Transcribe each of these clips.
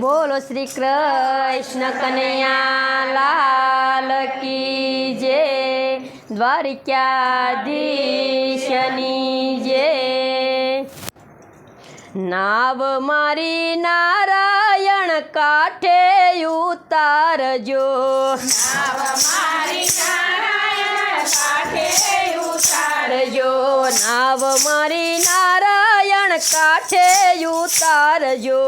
બોલો શ્રી કૃષ્ણ કનૈયા લાલ કી જે દ્વારિકાધીશની જે નાવ મારી નારાયણ કાઠે ઉતારજો. ઉતારજો. નાવ મારી નારાયણ કાંઠે ઉતારજો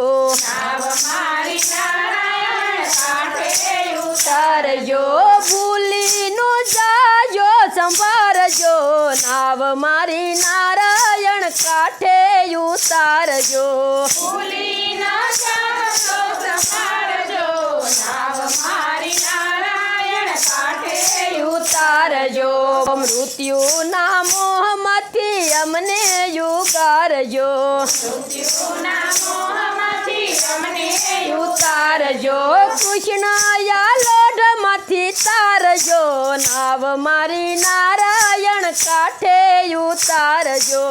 ઉતારજો ભૂલી નો જાજો સંભારજો. નાવ મારી નારાયણ કાંઠે ઉતારજો ઉતારજો મૃત્યુના મોહમાંથી અમને યુગારજો ઉતારજો કૃષ્ણયા લોઢમાંથી તારજો નાવ મારી નારાયણ કાંઠે ઉતારજો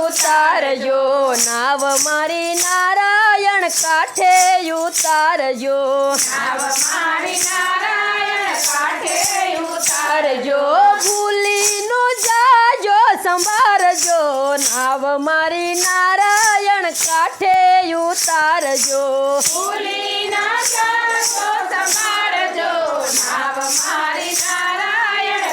ઉતારજો નાવ મારી નારાયણ કાંઠે ઉતારજો. ઉતારજો. ભૂલી નો જાજો સંભારજો. નાવ મારી નારાયણ કાંઠે ઉતારજો.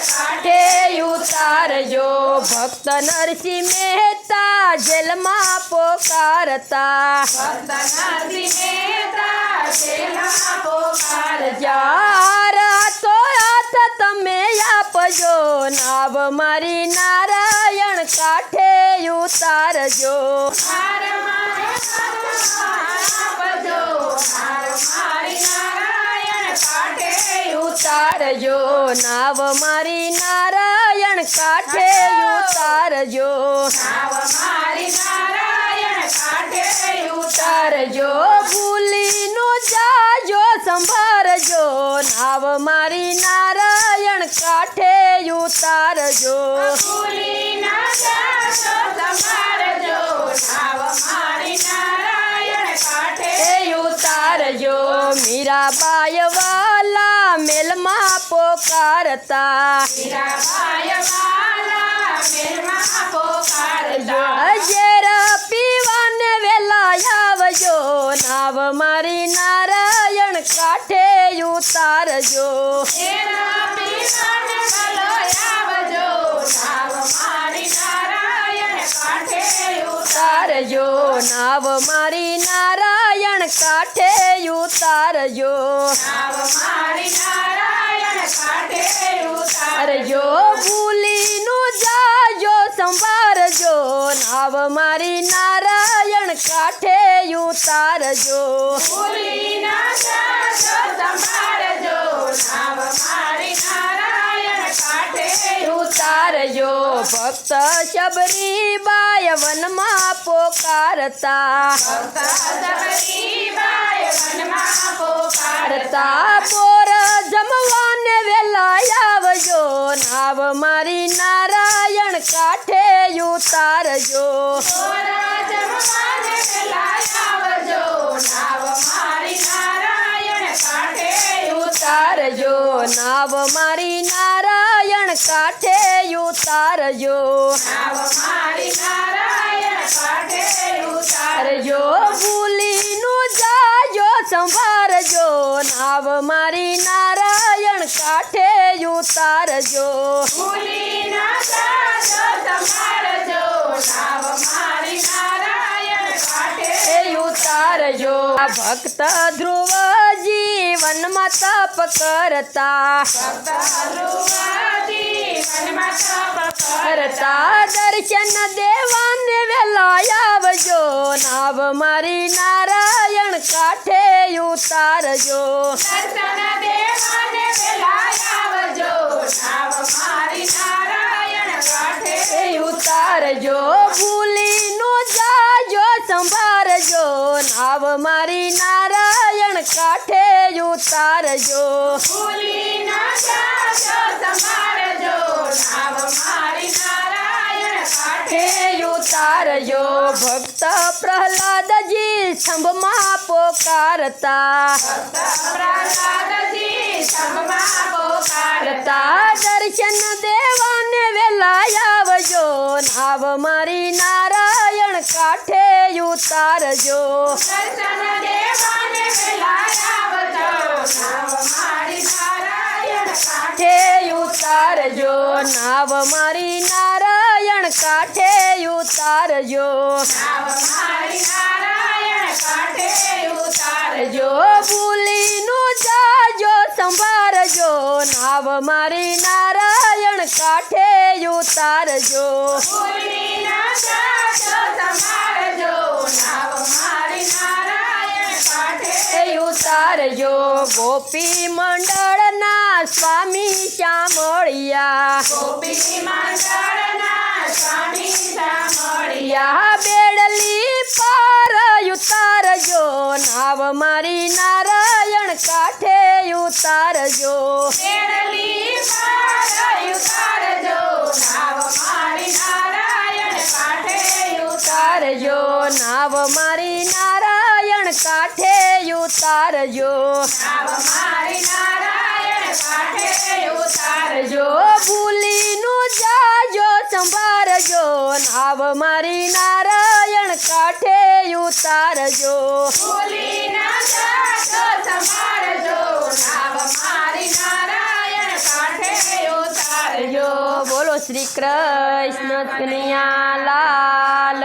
કાંઠે ઉતારજો. ભક્ત નરસિંહ મહેતા જેલમાં પોકારતા. જાર તો હાથ તમે આપજો, નાવ મારી નારાયણ કાંઠે ઉતારજો. ઉતારજો, નાવ મારી નારાયણ કાંઠે ઉતારજો ઉતારજો. ભૂલી નો જાજો સંભારજો નાવ મારી નારાયણ કાંઠે ઉતારજો. ઉતારજો. મીરાબાય વાલા મેલમાં પોકારતા. ઝેર ઉતારજો ઉતારજો. નાવ મારી નારાયણ કાંઠે ઉતારજો. ઉતારજો ભૂલી નો જાજો સંભારજો નાવ મારી નારાયણ કાંઠે ઉતારજો. ઉતારજો. ભક્ત શબરી બાય વનમાં પોકારતા. પારતા બોર જમવાને વેલા આવજો, નાવ મારી નારાયણ કાઠે ઉતારજો. ઉતારજો ઉતારજો ભૂલી નો જાજો, સંભારજો, નાવ મારી નારાયણ કાંઠે ઉતારજો. એ ઉતારજો. આ ભક્ત ધ્રુવ વનમાં તપ કરતા કરતા દર્શન દેવાને વેલા આવજો. નાવ મારી નારાયણ કાઠે ઉતારજો. એ ઉતારજો. ભૂલી નો જાજો સંભારજો. નાવ મારી નારાયણ કાઠે ઉતારજો. ભૂલી નો જાજો તમારજો નાવ મારી નારાયણ ઉતારજો ભક્ત પ્રહલાદજી સ્તંભમાં પોકારતા. કરતા દર્શન દેવાને વેલા આવજો. નાવ મારી નારાયણ કાઠે ઉતારજો. કાંઠે ઉતારજો નાવ મારી નારાયણ કાંઠે ઉતારજો. જો ભૂલીનું જાજો સંભારજો. નાવ મારી નારાયણ કાંઠે ઉતારજો. ઉતારજો. ગોપી મંડળના સ્વામી શ્યામળિયા મળ્યા. બેડલી પર ઉતારજો નાવ મારી નારાયણ કાંઠે ઉતારજો. ઉતારજો નાવ મારી નારાયણ કાંઠે ઉતારજો. ઉતારજો. ભૂલીનું જાજો સંભારજો નાવ મારી નારાયણ કાઠે ઉતારજો. ઉતારજો. બોલો શ્રી કૃષ્ણ કનૈયા લાલ